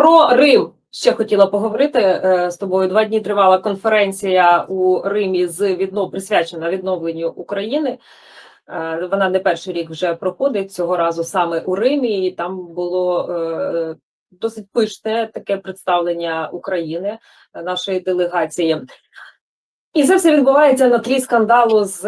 Про Рим ще хотіла поговорити е, з тобою. Два дні тривала конференція у Римі з віднов... присвячена відновленню України. Е, Вона не перший рік вже проходить цього разу саме у Римі, і там було е, досить пишне таке представлення України, нашої делегації. І це все відбувається на тлі скандалу з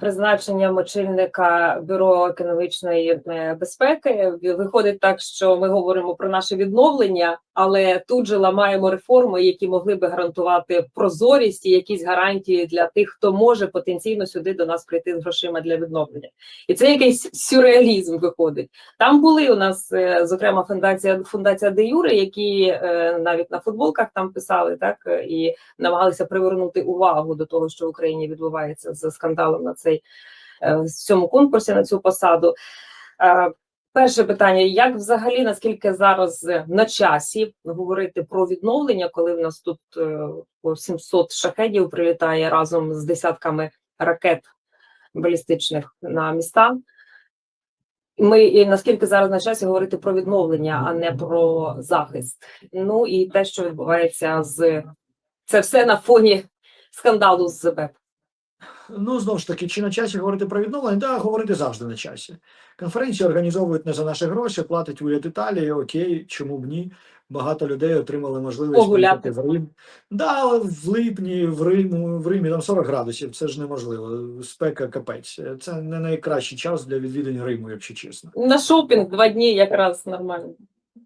призначенням очільника бюро економічної е, безпеки. Виходить так, що ми говоримо про наше відновлення, але тут же ламаємо реформи, які могли би гарантувати прозорість і якісь гарантії для тих, хто може потенційно сюди до нас прийти з грошима для відновлення. І це якийсь сюрреалізм виходить. Там були у нас, е, зокрема, фундація фундація Де Юре, які е, навіть на футболках там писали, так е, і намагалися привернути увагу до того, що в Україні відбувається з скандалом на цей е, в цьому конкурсі на цю посаду. Е, Перше питання: як взагалі наскільки зараз е, на часі говорити про відновлення, коли в нас тут е, по 700 шахедів прилітає разом з десятками ракет балістичних на міста? Ми і наскільки зараз на часі говорити про відновлення, а не про захист? Ну і те, що відбувається з це все на фоні скандалу з ЗБЕП. Ну, знову ж таки, чи на часі говорити про відновлення? Так, говорити завжди на часі. Конференції організовують не за наші гроші, платить уряд Італії, окей, чому б ні. Багато людей отримали можливість поїхати в Рим. Да, але в липні в Риму, в Римі там 40 градусів, це ж неможливо. Спека капець. Це не найкращий час для відвідання Риму, якщо чесно. На шопінг два дні якраз нормально.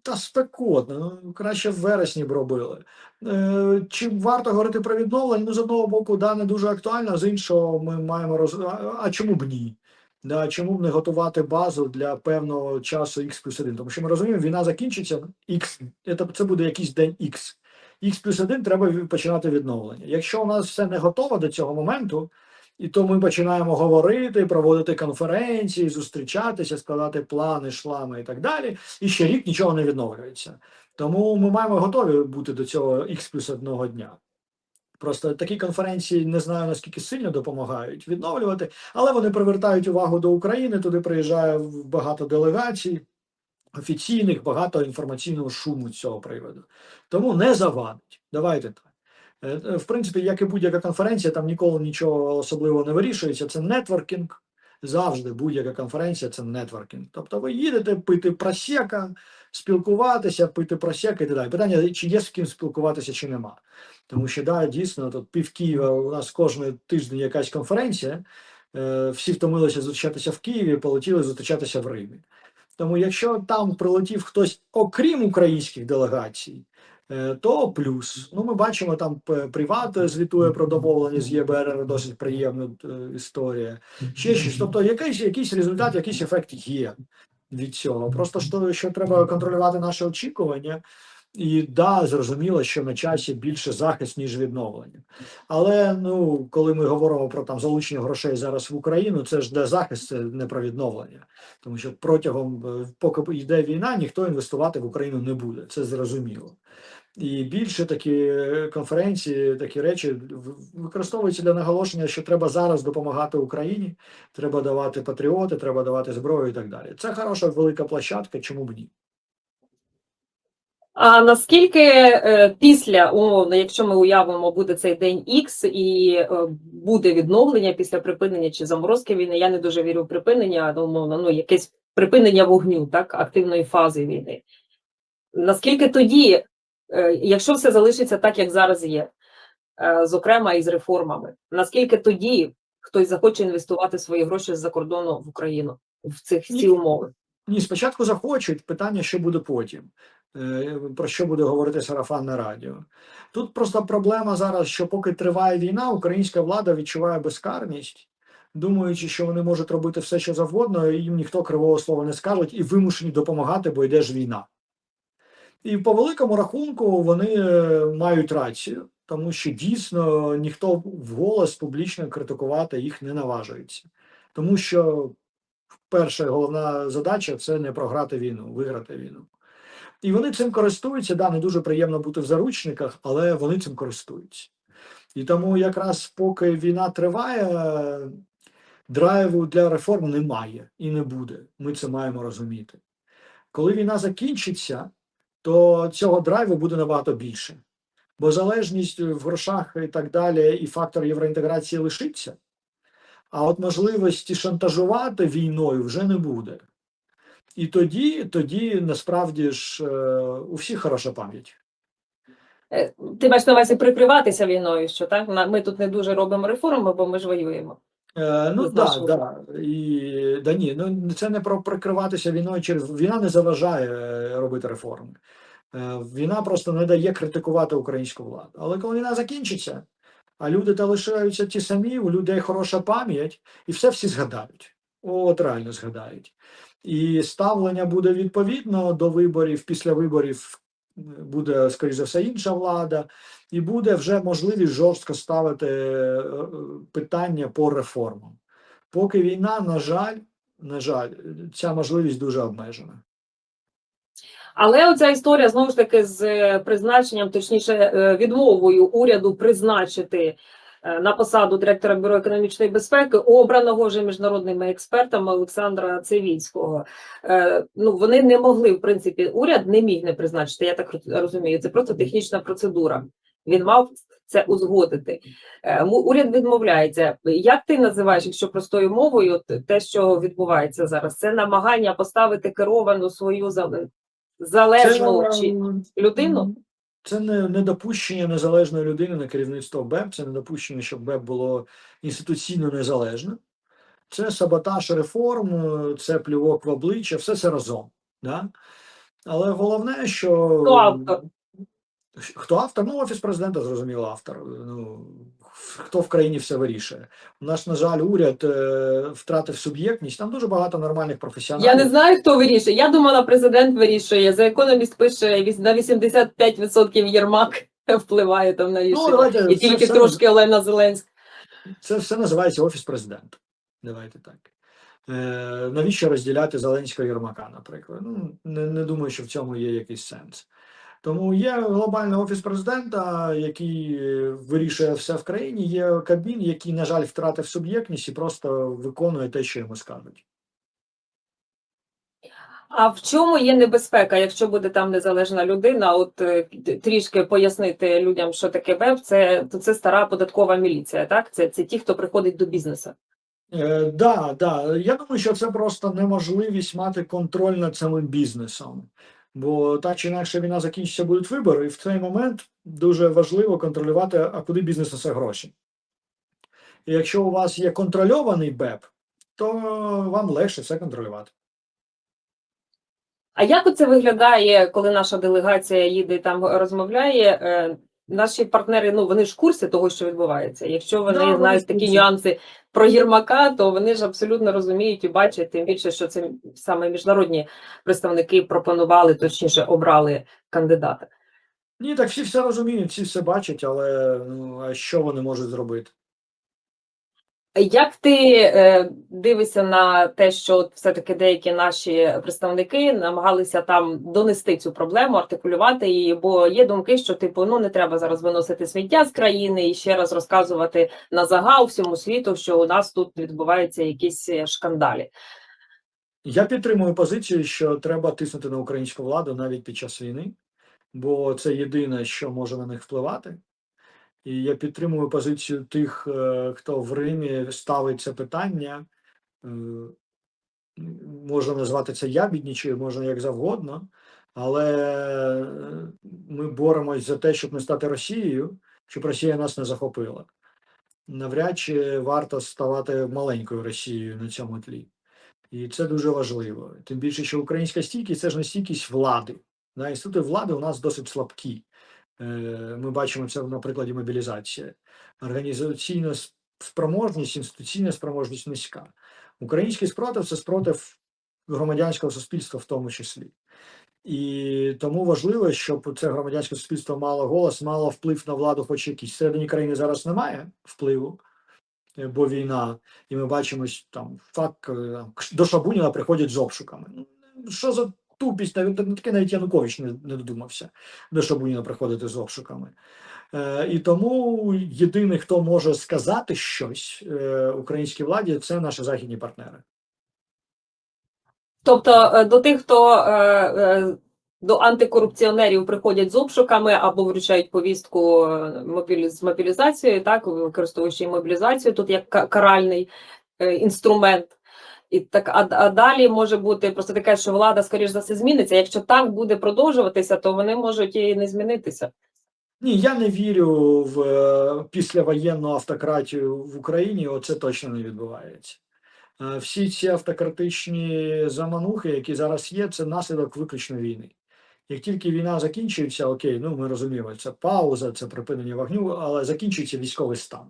Та спекотно, ну краще в вересні б робили. Е, чи варто говорити про відновлення? Ну, з одного боку, да, не дуже актуально, з іншого, ми маємо роз... а, чому б ні? Да, чому б не готувати базу для певного часу X плюс 1? Тому що ми розуміємо, війна закінчиться, X, це буде якийсь день X. X плюс 1 треба починати відновлення. Якщо у нас все не готово до цього моменту, і то ми починаємо говорити, проводити конференції, зустрічатися, складати плани, шлами і так далі. І ще рік нічого не відновлюється. Тому ми маємо готові бути до цього X плюс одного дня. Просто такі конференції не знаю наскільки сильно допомагають відновлювати, але вони привертають увагу до України. Туди приїжджає багато делегацій офіційних, багато інформаційного шуму цього приводу. Тому не завадить. Давайте так. Е, е, В принципі, як і будь-яка конференція, там ніколи нічого особливого не вирішується. Це нетворкінг. Завжди будь-яка конференція це нетворкінг. Тобто ви їдете пити просека, спілкуватися, пити просека і так далі. Питання, чи є з ким спілкуватися, чи нема. Тому що да, дійсно, тут пів Києва у нас кожен тиждень якась конференція. Е, Всі втомилися зустрічатися в Києві, полетіли зустрічатися в Римі. Тому якщо там прилетів хтось, окрім українських делегацій, то плюс. Ну, ми бачимо, там Приват звітує про домовлення з ЄБРР, досить приємна е, історія. Ще щось. Тобто, якийсь, якийсь результат, якийсь ефект є від цього. Просто що, що треба контролювати наше очікування. І да, зрозуміло, що на часі більше захист, ніж відновлення. Але ну, коли ми говоримо про там залучення грошей зараз в Україну, це ж де захист, це не про відновлення. Тому що протягом, е, поки йде війна, ніхто інвестувати в Україну не буде. Це зрозуміло. І більше такі е, конференції, такі речі використовуються для наголошення, що треба зараз допомагати Україні, треба давати патріоти, треба давати зброю і так далі. Це хороша велика площадка, чому б ні? А наскільки е, після умовно, якщо ми уявимо, буде цей день X і е, буде відновлення після припинення чи заморозки війни, я не дуже вірю в припинення, ну, умовно, ну якесь припинення вогню, так, активної фази війни. Наскільки тоді, е, якщо все залишиться так, як зараз є, е, зокрема і з реформами, наскільки тоді хтось захоче інвестувати свої гроші з-за кордону в Україну в цих ці умови? Ні, спочатку захочуть питання, що буде потім, про що буде говорити сарафанне радіо. Тут просто проблема зараз, що поки триває війна, українська влада відчуває безкарність, думаючи, що вони можуть робити все, що завгодно, і їм ніхто кривого слова не скаже, і вимушені допомагати, бо йде ж війна. І по великому рахунку вони е, мають рацію, тому що дійсно ніхто вголос публічно критикувати їх не наважується. Тому що перша головна задача це не програти війну, виграти війну. І вони цим користуються. Да, не дуже приємно бути в заручниках, але вони цим користуються. І тому якраз поки війна триває, драйву для реформ немає і не буде. Ми це маємо розуміти. Коли війна закінчиться, то цього драйву буде набагато більше. Бо залежність в грошах і так далі, і фактор євроінтеграції лишиться. А от можливості шантажувати війною вже не буде. І тоді, тоді насправді ж е, у всіх хороша пам'ять. Е, Ти маєш на увазі прикриватися війною, що так? Ми тут не дуже робимо реформи, бо ми ж воюємо. Е, ну З да, да. І да ні, ну це не про прикриватися війною через війна не заважає е, робити реформи. Е, Війна просто не дає критикувати українську владу. Але коли війна закінчиться, а люди та лишаються ті самі, у людей хороша пам'ять, і все всі згадають. От реально згадають. І ставлення буде відповідно до виборів, після виборів е, буде, скоріш за все, інша влада, і буде вже можливість жорстко ставити е, е, питання по реформам. Поки війна, на жаль, на жаль, ця можливість дуже обмежена. Але оця історія знову ж таки з призначенням, точніше, відмовою уряду призначити на посаду директора бюро економічної безпеки обраного вже міжнародними експертами Олександра Цивільського. Е, Ну вони не могли, в принципі, уряд не міг не призначити. Я так розумію. Це просто технічна процедура. Він мав це узгодити. Е, Уряд відмовляється. Як ти називаєш, якщо простою мовою, те, що відбувається зараз, це намагання поставити керовану свою залежну Це, чи людину? Це не недопущення незалежної людини на керівництво БЕП, це недопущення, щоб БЕП було інституційно незалежне. Це саботаж реформ, це плювок в обличчя, все це разом. Да? Але головне, що Хто автор? Хто автор? Ну, офіс президента, зрозуміло, автор. Ну, хто в країні все вирішує. У нас, на жаль, уряд е, втратив суб'єктність. Там дуже багато нормальних професіоналів. Я не знаю, хто вирішує. Я думала, президент вирішує. За економіст пише на 85% Єрмак впливає там на Ну, давайте, І тільки все, трошки Олена Зеленська. це все називається офіс президента. Давайте так. Е, навіщо розділяти Зеленського і Єрмака, наприклад? Ну, не, не думаю, що в цьому є якийсь сенс. Тому є глобальний офіс президента, який е, вирішує все в країні. Є Кабмін, який, на жаль, втратив суб'єктність і просто виконує те, що йому скажуть. А в чому є небезпека, якщо буде там незалежна людина? От е, трішки пояснити людям, що таке ВЕБ, це, то це стара податкова міліція, так? Це, це ті, хто приходить до бізнесу. Е, да, да. Я думаю, що це просто неможливість мати контроль над самим бізнесом. Бо так чи інакше війна закінчиться, будуть вибори, і в цей момент дуже важливо контролювати, а куди бізнес несе гроші. І якщо у вас є контрольований БЕП, то вам легше все контролювати. А як оце виглядає, коли наша делегація їде і там розмовляє? Наші партнери, ну вони ж в курсі того, що відбувається. Якщо вони Да, знають такі нюанси про Єрмака, то вони ж абсолютно розуміють і бачать, тим більше, що це саме міжнародні представники пропонували, точніше, обрали кандидата. Ні, так всі все розуміють, всі все бачать, але ну, а що вони можуть зробити? Як ти е, дивишся на те, що все-таки деякі наші представники намагалися там донести цю проблему, артикулювати її? Бо є думки, що типу ну не треба зараз виносити сміття з країни і ще раз розказувати на загал всьому світу, що у нас тут відбуваються якісь е, шкандалі. Я підтримую позицію, що треба тиснути на українську владу навіть під час війни, бо це єдине, що може на них впливати. І я підтримую позицію тих, е, хто в Римі ставить це питання. Е, Можна назвати це ябіднічою, можна як завгодно, але е, ми боремось за те, щоб не стати Росією, щоб Росія нас не захопила. Навряд чи варто ставати маленькою Росією на цьому тлі. І це дуже важливо. Тим більше, що українська стійкість це ж не стійкість влади. Да, інститути влади у нас досить слабкі. Е, Ми бачимо це на прикладі мобілізації. Організаційна спроможність, інституційна спроможність низька. Український спротив це спротив громадянського суспільства, в тому числі. І тому важливо, щоб це громадянське суспільство мало голос, мало вплив на владу, хоч якийсь. Всередині країни зараз немає впливу, е, бо війна, і ми бачимо там факт, е, до Шабуніна приходять з обшуками. Що за тупість? На таке навіть Янукович не, не додумався до Шабуніна приходити з обшуками. Е, і тому єдиний, хто може сказати щось е, українській владі, це наші західні партнери. Тобто е, до тих, хто е, е, до антикорупціонерів приходять з обшуками або вручають повістку е, з мобілізацією, так використовуючи мобілізацію тут як каральний інструмент. І так, а, а далі може бути просто таке, що влада, скоріш за все, зміниться. Якщо так буде продовжуватися, то вони можуть і не змінитися. Ні, я не вірю в е, післявоєнну автократію в Україні. Оце точно не відбувається. Е, Всі ці автократичні заманухи, які зараз є, це наслідок виключно війни. Як тільки війна закінчується, окей, ну ми розуміємо, це пауза, це припинення вогню, але закінчується військовий стан.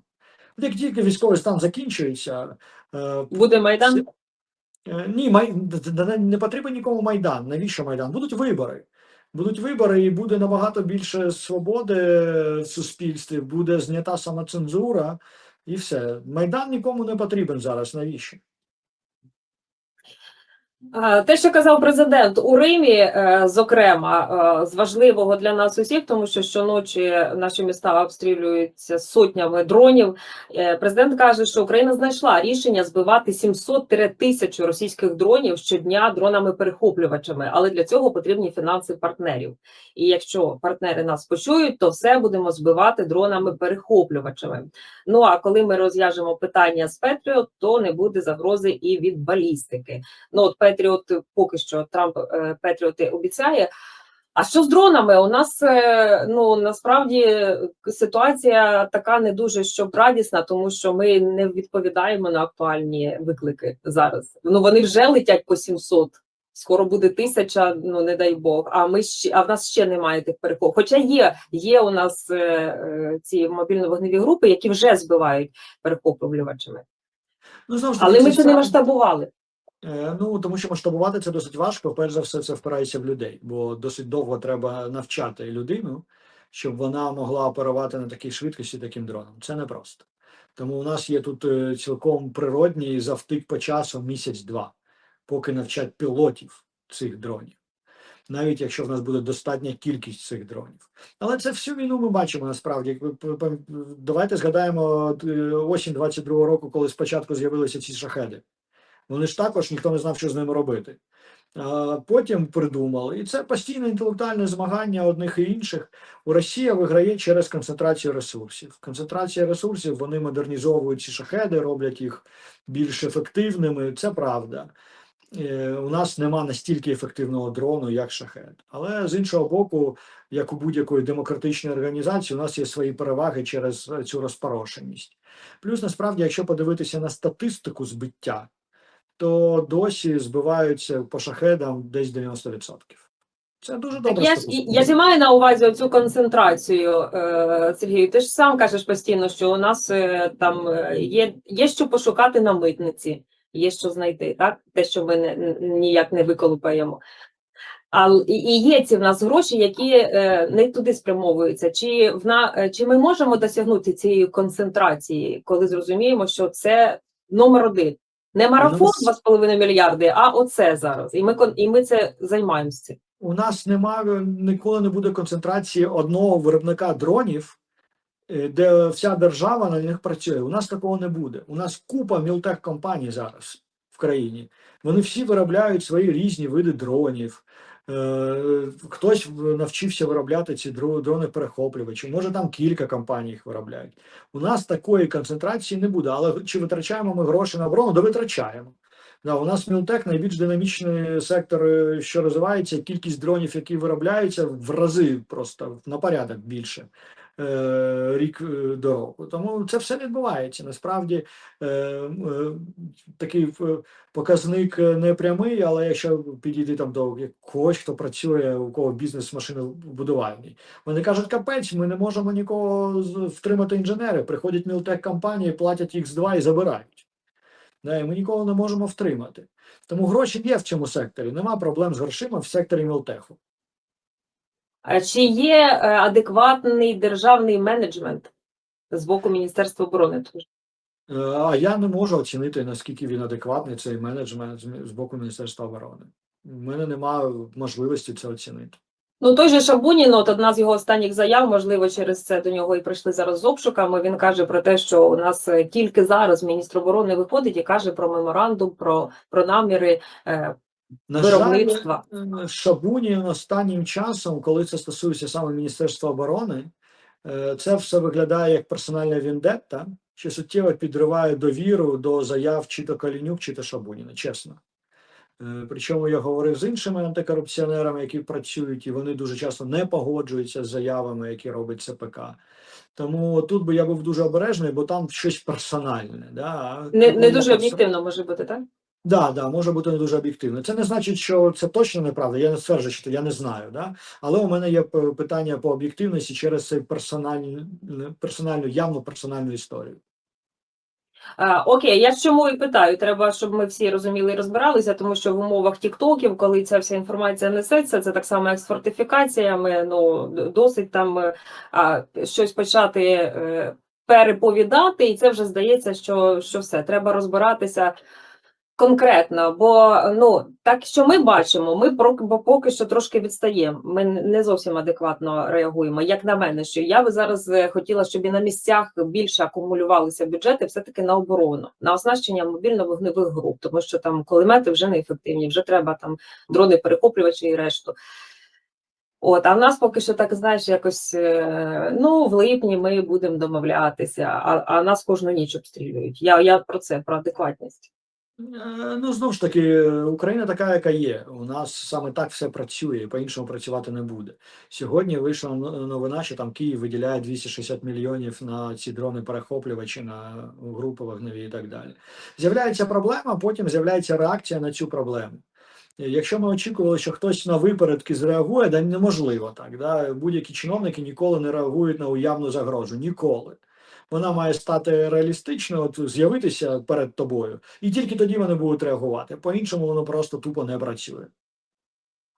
Як тільки військовий стан закінчується, е, Буде майдан. Е, Ні, май... не потрібен нікому Майдан. Навіщо Майдан? Будуть вибори. Будуть вибори, і буде набагато більше свободи в суспільстві, буде знята самоцензура, і все. Майдан нікому не потрібен зараз. Навіщо? Е, Те, що казав президент у Римі, е, зокрема, е, з важливого для нас усіх, тому що щоночі наші міста обстрілюються сотнями дронів. Президент каже, що Україна знайшла рішення збивати 700-1000 російських дронів щодня дронами-перехоплювачами, але для цього потрібні фінанси партнерів. І якщо партнери нас почують, то все будемо збивати дронами-перехоплювачами. Ну а коли ми розв'яжемо питання з Петріот, то не буде загрози і від балістики. Ну от Петріот поки що Трамп е, Петріоти обіцяє. А що з дронами? У нас е, ну насправді ситуація така не дуже щоб радісна, тому що ми не відповідаємо на актуальні виклики зараз. Ну вони вже летять по 700, Скоро буде тисяча, ну не дай Бог. А ми ще а в нас ще немає тих перехоп. Хоча є, є у нас е, е, ці мобільно-вогневі групи, які вже збивають перехоплювачами. Ну, таки, Але ми це не масштабували. Е, Ну, тому що масштабувати це досить важко. Перш за все, це впирається в людей, бо досить довго треба навчати людину, щоб вона могла оперувати на такій швидкості таким дроном. Це непросто. Тому у нас є тут е, цілком природній завтик по часу місяць-два, поки навчать пілотів цих дронів. Навіть якщо в нас буде достатня кількість цих дронів. Але це всю війну ми бачимо насправді. Давайте згадаємо е, осінь 22-го року, коли спочатку з'явилися ці шахеди. Вони ж також ніхто не знав, що з ними робити. Потім придумали, і це постійне інтелектуальне змагання одних і інших. У Росія виграє через концентрацію ресурсів. Концентрація ресурсів вони модернізовують ці шахеди, роблять їх більш ефективними. Це правда. Е, У нас нема настільки ефективного дрону, як шахет. Але з іншого боку, як у будь-якої демократичної організації, у нас є свої переваги через е, цю розпорошеність. Плюс, насправді, якщо подивитися на статистику збиття, то досі збиваються по шахедам десь 90%. Це дуже Так добре. я ж я ж маю на увазі цю концентрацію, е, Сергію. Ти ж сам кажеш постійно, що у нас е, там е, є, є що пошукати на митниці, є що знайти, так? Те, що ми не, ніяк не виколупаємо. А і- є ці в нас гроші, які не туди спрямовуються. Чи в на чи ми можемо досягнути цієї концентрації, коли зрозуміємо, що це номер один, не марафон нас- 2,5 мільярди, а оце зараз. І ми і ми це займаємося. цим. У нас немає ніколи не буде концентрації одного виробника дронів, е, де вся держава на них працює. У нас такого не буде. У нас купа мілтех компаній зараз в країні. Вони всі виробляють свої різні види дронів. Е, Хтось навчився виробляти ці дро- дрони-перехоплювачі. Може, там кілька компаній їх виробляють. У нас такої концентрації не буде. Але чи витрачаємо ми гроші на оборону? Да витрачаємо. Да, у нас Мілтек найбільш динамічний сектор, е, що розвивається. Кількість дронів, які виробляються, в рази просто на порядок більше рік е, до. Тому це все відбувається. Насправді е, е, такий е, показник е, не прямий, але якщо підійти там до когось, хто працює, у кого бізнес машинобудувальний, вони кажуть, капець, ми не можемо нікого втримати інженери. Приходять мілтек компанії, платять X2 і забирають. Да, ми нікого не можемо втримати. Тому гроші є в цьому секторі. Нема проблем з грошима в секторі мілтеху. А Чи є е, адекватний державний менеджмент з боку Міністерства оборони? Е, А я не можу оцінити, наскільки він адекватний, цей менеджмент з боку Міністерства оборони. У мене немає можливості це оцінити. Ну, той же Шабунін, от одна з його останніх заяв, можливо, через це до нього і прийшли зараз з обшуками. Він каже про те, що у нас е, тільки зараз міністр оборони виходить і каже про меморандум, про, про наміри е, На Виробництва. жаль, е, Шабунін останнім часом, коли це стосується саме Міністерства оборони, е, це все виглядає як персональна вендетта, що суттєво підриває довіру до заяв чи то Калінюк, чи то Шабуніна, чесно. Е, Причому я говорив з іншими антикорупціонерами, які працюють, і вони дуже часто не погоджуються з заявами, які робить ЦПК. Тому тут би я був дуже обережний, бо там щось персональне. Да? Не, не дуже об'єктивно може бути, так? Да, да, може бути не дуже об'єктивно. Це не значить, що це точно неправда. Я не стверджую, що я не знаю. Да? Але у мене є питання по об'єктивності через цей персональну, персональну, явну персональну історію. А, окей, я ж чому і питаю. Треба, щоб ми всі розуміли і розбиралися, тому що в умовах тіктоків, коли ця вся інформація несеться, це так само як з фортифікаціями. Ну досить там е, а, щось почати е, переповідати, і це вже здається, що, що все треба розбиратися. Конкретно, бо ну так що ми бачимо, ми поки що трошки відстаємо. Ми не зовсім адекватно реагуємо. Як на мене, що я би зараз е, хотіла, щоб і на місцях більше акумулювалися бюджети, все таки на оборону, на оснащення мобільно-вогневих груп, тому що там кулемети вже неефективні, вже треба там дрони, перехоплювачі і решту. От, а в нас поки що так, знаєш, якось е, ну в липні ми будемо домовлятися, а, а нас кожну ніч обстрілюють. Я, я про це, про адекватність. Е, Ну, знову ж таки, Україна така, яка є. У нас саме так все працює, по-іншому працювати не буде. Сьогодні вийшла новина, що там Київ виділяє 260 мільйонів на ці дрони-перехоплювачі, на групи вогневі і так далі. З'являється проблема, потім з'являється реакція на цю проблему. Якщо ми очікували, що хтось на випередки зреагує, да неможливо так. Да? Будь-які чиновники ніколи не реагують на уявну загрозу. Ніколи. Вона має стати реалістичною, з'явитися перед тобою, і тільки тоді вони будуть реагувати. По-іншому воно просто тупо не працює.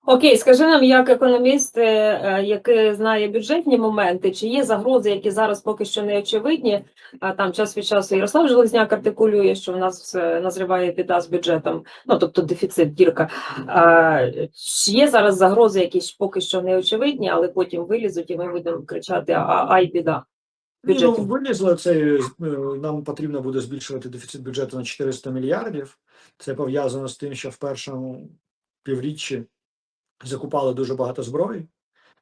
Окей, скажи нам, як економіст, е, е, який знає бюджетні моменти, чи є загрози, які зараз поки що не очевидні? А там час від часу Ярослав Железняк артикулює, що в нас все назріває біда з бюджетом, ну тобто дефіцит, дірка. А, чи є зараз загрози, які поки що не очевидні, але потім вилізуть, і ми будемо кричати: ай, біда. Ні, Бюджетів. Ну, вилізло це, е, нам потрібно буде збільшувати дефіцит бюджету на 400 мільярдів. Це пов'язано з тим, що в першому півріччі закупали дуже багато зброї,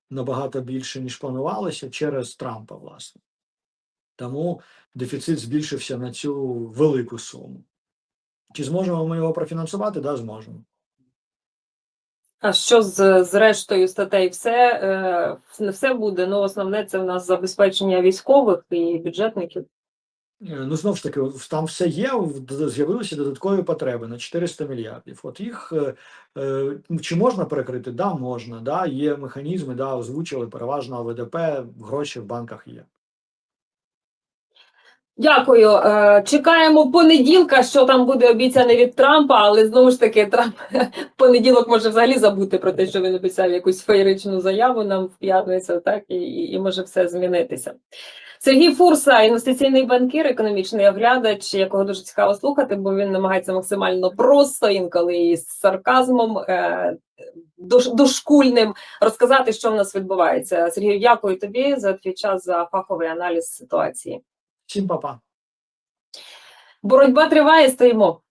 набагато більше, ніж планувалося, через Трампа, власне. Тому дефіцит збільшився на цю велику суму. Чи зможемо ми його профінансувати? Да, зможемо. А що з, з рештою статей? Все, е, не все буде. Ну, основне це в нас забезпечення військових і бюджетників. Е, Ну, знову ж таки, там все є, з'явилися додаткові потреби на 400 мільярдів. От їх е, е, чи можна перекрити? Да, можна. Да, є механізми, да, озвучили переважно ОВДП, гроші в банках є. Дякую. Е, Чекаємо понеділка, що там буде обіцяне від Трампа, але знову ж таки, Трамп понеділок може взагалі забути про те, що він обіцяв якусь феєричну заяву нам в п'ятницю, так і, і, може все змінитися. Сергій Фурса, інвестиційний банкір, економічний оглядач, якого дуже цікаво слухати, бо він намагається максимально просто, інколи і з сарказмом е, дош- дошкульним розказати, що в нас відбувається. Сергію, дякую тобі за твій час за фаховий аналіз ситуації. Всім па-па. Боротьба триває, стоїмо.